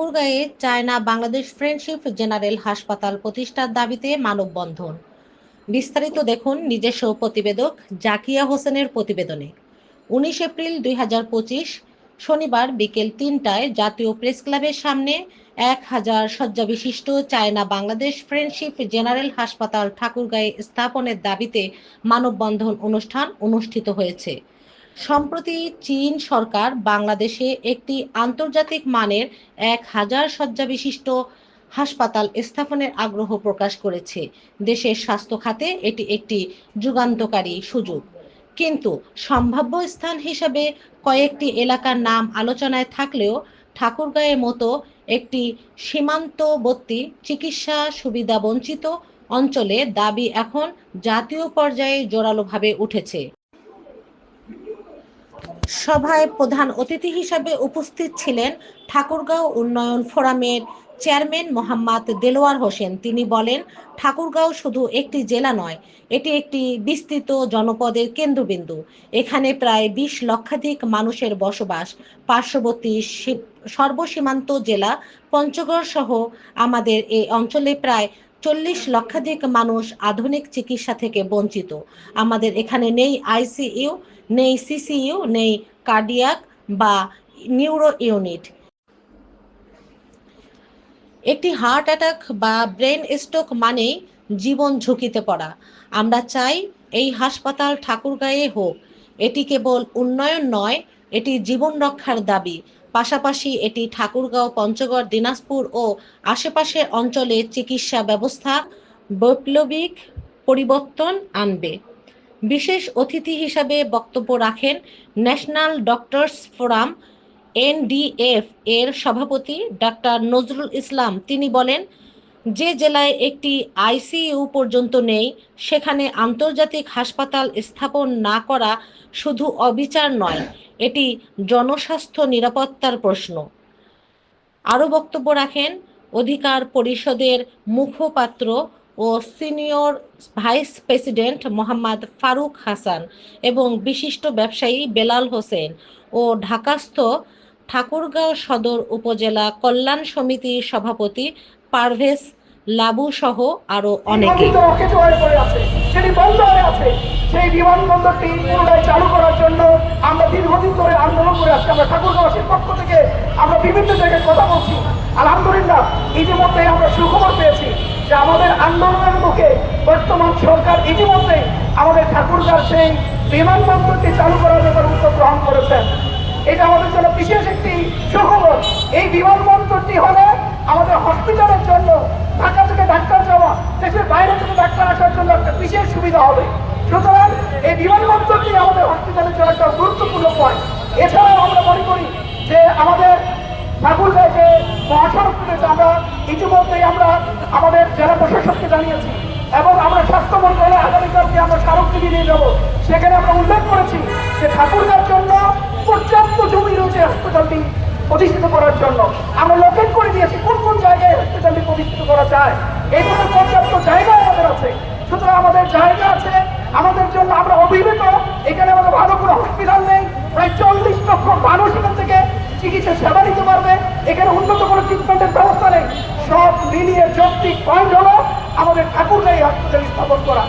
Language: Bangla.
ঠাকুরগাঁয়ে চায়না বাংলাদেশ ফ্রেন্ডশিপ জেনারেল হাসপাতাল প্রতিষ্ঠার দাবিতে মানববন্ধন। বিস্তারিত দেখুন নিজস্ব প্রতিবেদক জাকিয়া হোসেনের প্রতিবেদনে। উনিশ এপ্রিল দুই হাজার পঁচিশ, শনিবার বিকেল তিনটায় জাতীয় প্রেস ক্লাবের সামনে এক হাজার শয্যা বিশিষ্ট চায়না বাংলাদেশ ফ্রেন্ডশিপ জেনারেল হাসপাতাল ঠাকুরগাঁয়ে স্থাপনের দাবিতে মানববন্ধন অনুষ্ঠান অনুষ্ঠিত হয়েছে। সম্প্রতি চীন সরকার বাংলাদেশে একটি আন্তর্জাতিক মানের এক হাজার শয্যা বিশিষ্ট হাসপাতাল স্থাপনের আগ্রহ প্রকাশ করেছে। দেশের স্বাস্থ্য খাতে এটি একটি যুগান্তকারী সুযোগ। কিন্তু সম্ভাব্য স্থান হিসাবে কয়েকটি এলাকার নাম আলোচনায় থাকলেও ঠাকুরগাঁয়ের মতো একটি সীমান্তবর্তী চিকিৎসা সুবিধা বঞ্চিত অঞ্চলে দাবি এখন জাতীয় পর্যায়ে জোরালোভাবে উঠেছে। সভায় প্রধান অতিথি হিসাবে উপস্থিত ছিলেন ঠাকুরগাঁও উন্নয়ন ফোরামের চেয়ারম্যান মোহাম্মদ দেলোয়ার হোসেন। তিনি বলেন, ঠাকুরগাঁও শুধু একটি জেলা নয়, এটি একটি বিস্তৃত জনপদের কেন্দ্রবিন্দু। এখানে প্রায় বিশ লক্ষাধিক মানুষের বসবাস। পার্শ্ববর্তী সর্বসীমান্ত জেলা পঞ্চগড় সহ আমাদের এই অঞ্চলে প্রায় চল্লিশ লক্ষাধিক মানুষ আধুনিক চিকিৎসা থেকে বঞ্চিত। আমাদের এখানে নেই আইসিইউ নেই সিসিইউ নেই কার্ডিয়াক বা নিউরো ইউনিট। একটি হার্ট অ্যাটাক বা ব্রেন স্ট্রোক মানেই জীবন ঝুঁকিতে পড়া। আমরা চাই এই হাসপাতাল ঠাকুরগাঁয়ে হোক। এটি কেবল উন্নয়ন নয়, এটি জীবন রক্ষার দাবি। পাশাপাশি এটি ঠাকুরগাঁও, পঞ্চগড়, দিনাজপুর ও আশেপাশের অঞ্চলে চিকিৎসা ব্যবস্থা, বৈপ্লবিক পরিবর্তন আনবে। বিশেষ অতিথি হিসাবে বক্তব্য রাখেন ন্যাশনাল ডক্টরস ফোরাম, এনডিএফ এর সভাপতি ডাক্তার নজরুল ইসলাম। তিনি বলেন, যে জেলায় একটি আইসিইউ পর্যন্ত নেই, সেখানে আন্তর্জাতিক হাসপাতাল স্থাপন না করা শুধু অবিচার নয় এটি জনস্বাস্থ্য নিরাপত্তার প্রশ্ন। আরও বক্তব্য রাখেন অধিকার পরিষদের মুখপাত্র ও senior vice president Mohammad Faruk Hasan এবং বিশিষ্ট ব্যবসায়ী বেলাল হোসেন ও ঢাকাস্থ ঠাকুরগাঁও সদর উপজেলা কল্যাণ সমিতির সভাপতি পারভেজ লাবু সহ আরও অনেকে। সেই বিমানবন্দরটি পুনরায় চালু করার জন্য আমরা দীর্ঘদিন ধরে আন্দোলন করে আসছি। আমরা ঠাকুরগাঁওয়াসীর পক্ষ থেকে আমরা বিভিন্ন জায়গায় কথা বলছি। আলহামদুলিল্লাহ ইতিমধ্যে আমরা সুখবর পেয়েছি যে আমাদের আন্দোলনের মুখে বর্তমান সরকার ইতিমধ্যে আমাদের ঠাকুরগাঁর সেই বিমানবন্দরটি চালু করার ব্যাপারে উদ্যোগ গ্রহণ করেছেন। এটা আমাদের জন্য বিশেষ একটি সুখবর। এই বিমানবন্দরটি হলে আমাদের হসপিটালের জন্য ঢাকা থেকে ডাক্তার যাওয়া, দেশের বাইরে থেকে ডাক্তার আসার জন্য একটা বিশেষ সুবিধা হবে। এই বিমানবন্দরটি আমাদের হসপিটালের জন্য একটা গুরুত্বপূর্ণ পয়েন্ট এছাড়াও আমরা মনে করি যে আমাদের ঠাকুরগাঁও যে মহাসড়ক রয়েছে আমরা ইতিমধ্যেই আমরা আমাদের জেলা প্রশাসককে জানিয়েছি এবং আমরা স্বাস্থ্য মন্ত্রণালয় আগামীকালকে আমরা স্মারকলিপি নিয়ে যাব। সেখানে আমরা উল্লেখ করেছি যে ঠাকুরগাঁর জন্য পর্যাপ্ত জমি রয়েছে হাসপাতালটি প্রতিষ্ঠিত করার জন্য। আমরা লোকেট করে দিয়েছি কোন কোন জায়গায় হসপিটালটি প্রতিষ্ঠিত করা যায় এই জন্য পর্যাপ্ত জায়গা আমাদের আছে সুতরাং আমাদের জায়গা আছে আমাদের জন্য আমরা অভিভূত এখানে আমাদের ভালো কোনো হসপিটাল নেই প্রায় চল্লিশ লক্ষ মানুষ এখান থেকে চিকিৎসা সেবা নিতে পারবে এখানে উন্নত কোনো ট্রিটমেন্টের ব্যবস্থা নেই সব মিলিয়ে যৌক্তিক পয়েন্ট হলো আমাদের ঠাকুরগাঁই হাসপাতাল স্থাপন করা।